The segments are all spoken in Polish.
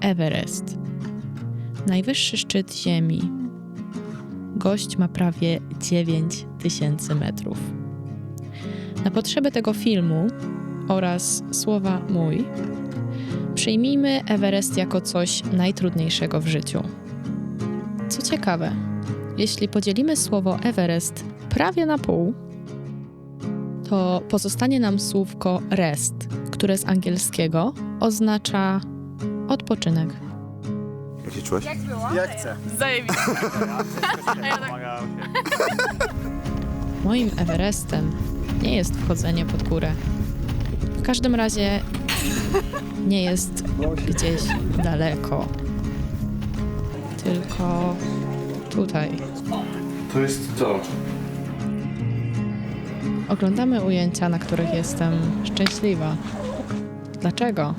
Everest. Najwyższy szczyt Ziemi. Gość ma prawie 9 tysięcy metrów. Na potrzeby tego filmu oraz słowa mój, przyjmijmy Everest jako coś najtrudniejszego w życiu. Co ciekawe, jeśli podzielimy słowo Everest prawie na pół, to pozostanie nam słówko rest, które z angielskiego oznacza odpoczynek. Jak się czułeś? Ja chcę. Zajebiście. Moim Everestem nie jest wchodzenie pod górę. W każdym razie nie jest gdzieś daleko, tylko tutaj. To jest to. Oglądamy ujęcia, na których jestem szczęśliwa. Dlaczego?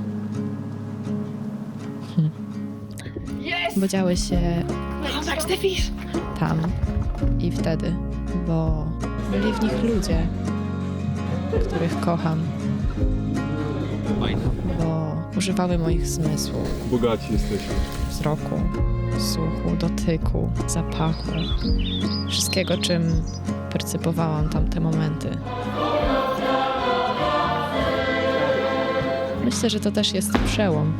Bo działy się tam i wtedy, bo byli w nich ludzie, których kocham, bo używały moich zmysłów, Bogaci jesteśmy. wzroku, słuchu, dotyku, zapachu, wszystkiego, czym percypowałam tamte momenty. Myślę, że to też jest przełom.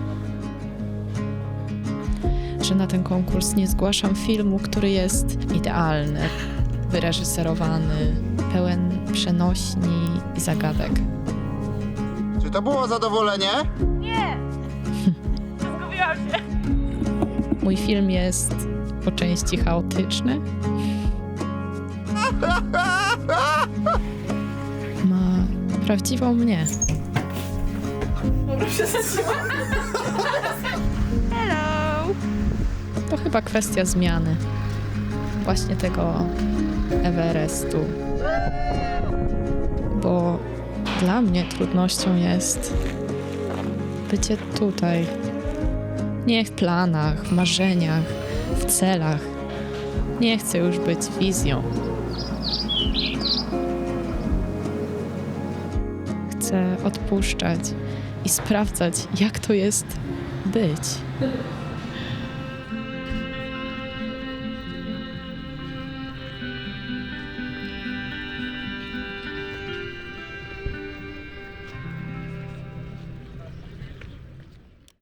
Że na ten konkurs nie zgłaszam filmu, który jest idealny, wyreżyserowany, pełen przenośni i zagadek. Czy to było zadowolenie? Zgubiłam się. Mój film jest po części chaotyczny. Ma prawdziwą mnie. Hello. To chyba kwestia zmiany. Właśnie tego Everestu. Bo dla mnie trudnością jest bycie tutaj. Nie w planach, w marzeniach, w celach. Nie chcę już być wizją. Chcę odpuszczać i sprawdzać, jak to jest być.